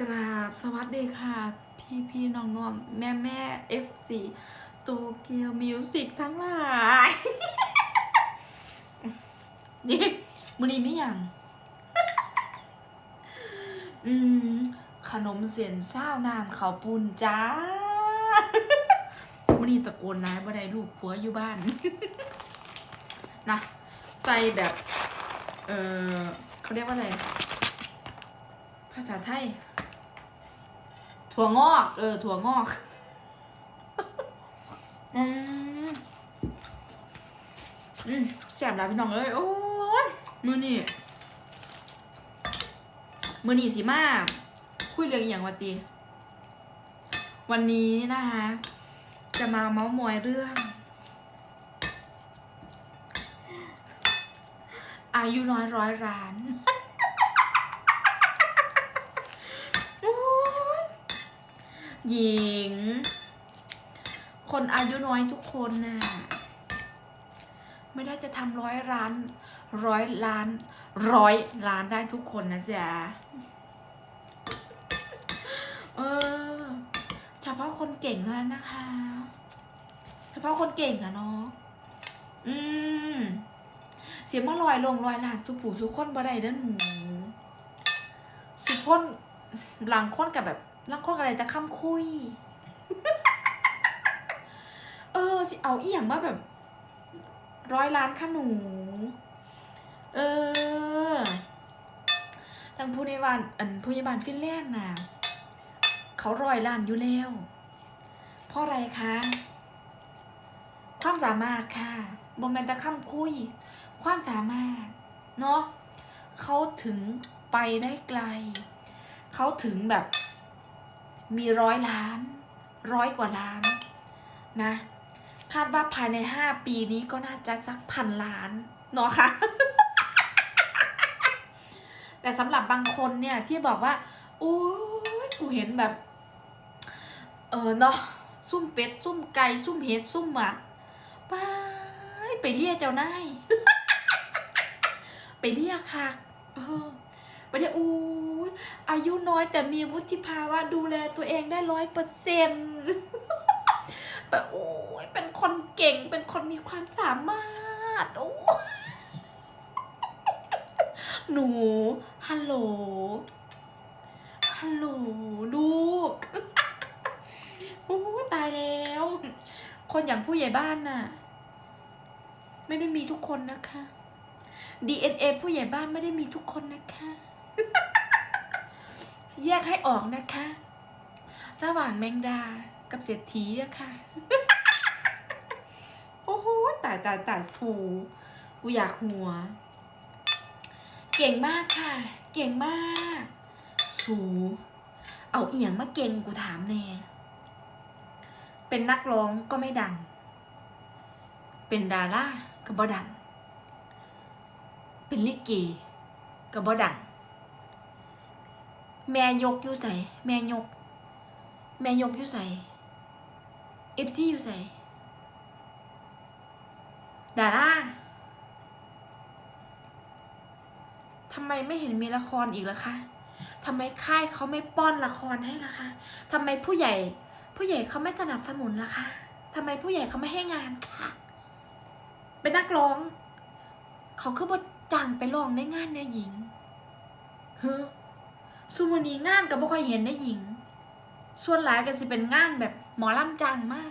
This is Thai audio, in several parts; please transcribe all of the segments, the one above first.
กราบสวัสดีค่ะ พี่พี่น้องน้องแม่แม่เอฟซีโตเกียวมิวสิกทั้งหลายนี่มือนี้ไม่ยังอืม ขนมเสียนเศร้าน้ำเขาปุนจ้ามือนี้ตะโกนนายบ่ได้ลูกผัวอยู่บ้านนะใส่แบบ เออเขาเรียกว่าอะไร ภาษาไทย ถั่วงอก เออ ถั่วงอกอืมอืมแซ่บแล้วพี่น้องเอ้ยโอ้ยมือนี่มือนี่สิมาคุยเรื่องอย่างวะตีวันนี้นะคะจะมาเมาส์มอยเรื่อง อายุน้อยร้อยร้าน โอ๊ย หญิง คนอายุน้อยทุกคนน่ะไม่ได้จะทำร้อยล้านร้อยล้านร้อยล้านได้ทุกคนนะจ๊ะเออเฉพาะคนเก่งเท่านั้นนะคะ เฉพาะคนเก่งอะเนาะอืมเสียมาลอยลงลอยหลานสุปูสุคนบ่ได้เด้อหนูสุคนหลังคนกับแบบ ลังคนอะไรจะค้ำคุย เออสิเอาอีหยังมาแบบ ร้อยล้านค่ะหนู เออทางผู้ในบ้านอันผู้ใหญ่บ้านฟินแลนด์น่ะเขาร้อยล้านอยู่แล้วเพราะอะไรคะ ความสามารถค่ะบมเมนตะค้ำคุย ความสามารถ เนาะเขาถึงไปได้ไกล เขาถึงแบบ มีร้อยล้าน ร้อยกว่าล้านนะคาดว่าภายในห้าปีนี้ก็น่าจะสักพันล้านเนาะค่ะ แต่สำหรับบางคนเนี่ยที่บอกว่า โอ้ยกูเห็นแบบ เออเนาะซุ่มเป็ด ซุ่มไก่ซุ่มเห็ดซุ่มหมาไปไปเรียกเจ้านายไปเรียกค่ะเออ ไปเรียกอู้ยอายุน้อยแต่มีวุฒิภาวะดูแลตัวเองได้ร้อยเปอร์เซ็นต์แบบโอ้ยเป็นคนเก่งเป็นคนมีความสามารถโอ้ยหนู ฮัลโหล ฮัลโหล ลูกโอ้ตายแล้ว คนอย่างผู้ใหญ่บ้านน่ะ ไม่ได้มีทุกคนนะคะ DNA ผู้ใหญ่บ้านไม่ได้มีทุกคนนะคะ แยกให้ออกนะคะ ระหว่างแมงดากับเศรษฐีอะค่ะ โอ้โหตายตายตายสูกูอยากหัว เก่งมากค่ะ เก่งมาก สู เอาเอียงมาเก่งกูถามแน่ เป็นนักร้องก็ไม่ดัง เป็นดาราก็บ่ดัง เป็นลิเกก็บ่ดัง แม่ยกอยู่ใส่แม่ยก แม่ยกอยู่ใส่เอฟซีอยู่ใส่ดาราทำไมไม่เห็นมีละครอีกล่ะคะทำไมค่ายเขาไม่ป้อนละครให้ล่ะคะทำไมผู้ใหญ่ ผู้ใหญ่เขาไม่สนับสนุนล่ะคะทำไมผู้ใหญ่เขาไม่ให้งานค่ะเป็นนักร้อง เขาคือบ่จ้างไปร้องในงานเนี่ยหญิงเฮ้อ สุวรรณีงานก็บ่ค่อยเห็นได้หญิง ส่วนหลายก็สิเป็นงานแบบหมอลำจังมาก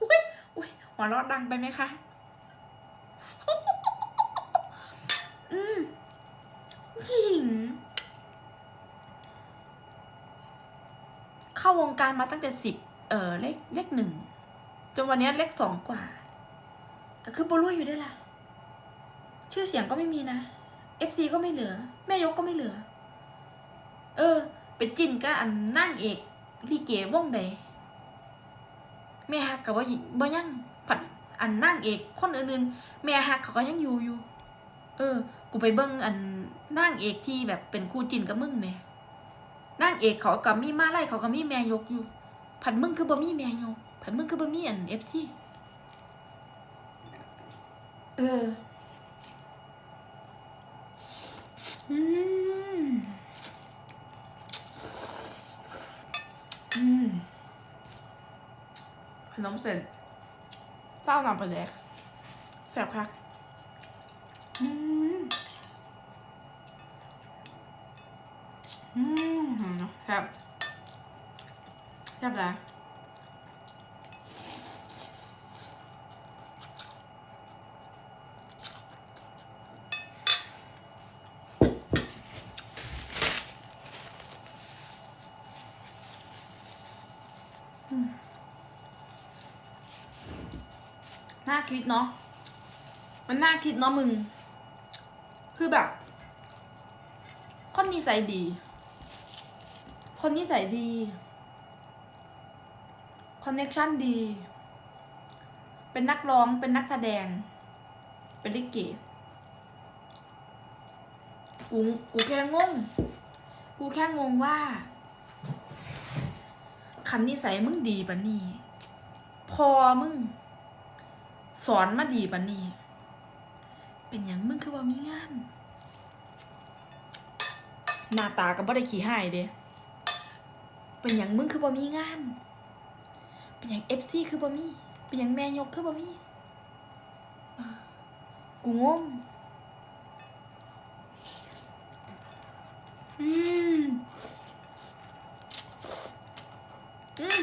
อุ้ยอุ้ยหัวเราะดังไปไหมคะ อืมหญิง เข้าวงการมาตั้งแต่สิบ เออเลขเลขหนึ่ง จนวันนี้เลขสองกว่า ก็คือโบลุยอยู่ได้ละ ชื่อเสียงก็ไม่มีนะ FC ก็ไม่เหลือ แม่ยกก็ไม่เหลือ เออ ไปจินก็อันนั่งเอกลีเกว่องใดแม่ฮักกับว่าบ่ยังผัดอันนั่งเอกคนอื่นๆ แม่ฮักเขาก็ยังอยู่อยู่ เออ กูไปเบิ่งอันนั่งเอกที่แบบเป็นคู่จินกับมึงแม่นั่งเอกเขากับมีมาไล่เขากับมีแม่ยกอยู่ ผัดมึงคือบ่มีแม่ยกผัดมึงคือบ่มีอัน FC เออ ขนมเสร็จเต้าหนำไปแดกแสบค่ะอืม อืมแสบแสบแล้ว น่าคิดเนาะ มันน่าคิดเนาะมึง คือแบบ คนนิสัยดี คนนิสัยดี คอนเน็ชันดี เป็นนักร้อง เป็นนักแสดง เป็นลิเกกู กูแค่งง กูแค่งงว่า คันนิสัยมึงดีปะนี่พอมึง สอนมาดีปะนี่เป็นหยังมึงคือว่ามีงาน หน้าตาก็บ่ได้ขี้หายเด้เป็นหยังมึงคือบ่มีงาน เป็นหยังเอฟซีคือบ่มี เป็นหยังแม่ยกคือบ่มีกูงงอืม อืม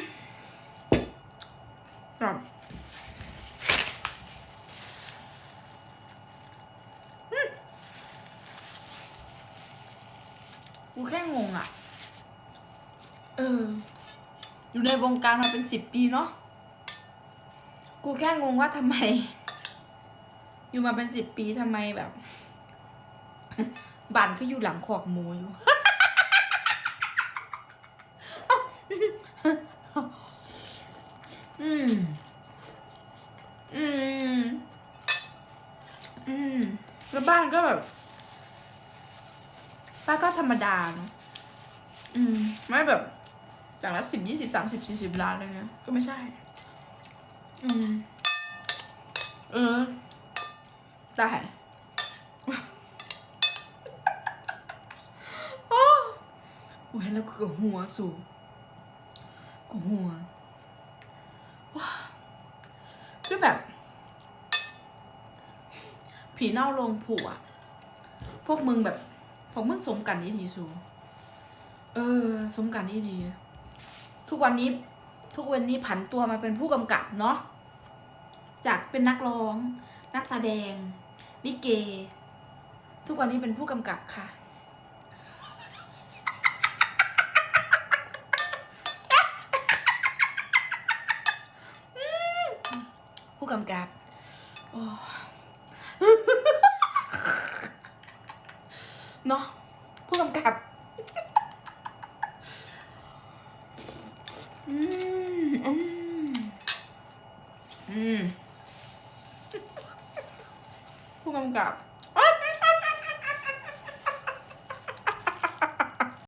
ครับกูแค่งงอะ เออ อยู่ในวงการมาเป็นสิบปีเนาะ กูแค่งงว่าทำไม อยู่มาเป็นสิบปีทำไมแบบบ้านคืออยู่หลังขอกหมูอยู่ อืม อืม อืม แล้วบ้านก็แบบบ้านก็ธรรมดาเนอะอืม ไม่แบบจากละสิบยี่สิบสามสิบสี่สิบล้านอะไรเงี้ย ก็ไม่ใช่ อืม เออ ได้โอ้กูเห็นแล้วกูก็หัวสูงกูหัว คือแบบ ผีเน่าลงผัว พวกมึงแบบพวกมึงสมกันนี่ดีสูเออ สมกันนี่ดี ทุกวันนี้ ทุกวันนี้ผันตัวมาเป็นผู้กำกับเนาะ จากเป็นนักร้อง นักแสดงลิเก ทุกวันนี้เป็นผู้กำกับค่ะผู้กำกับ โอ้ เนาะผู้กำ กับ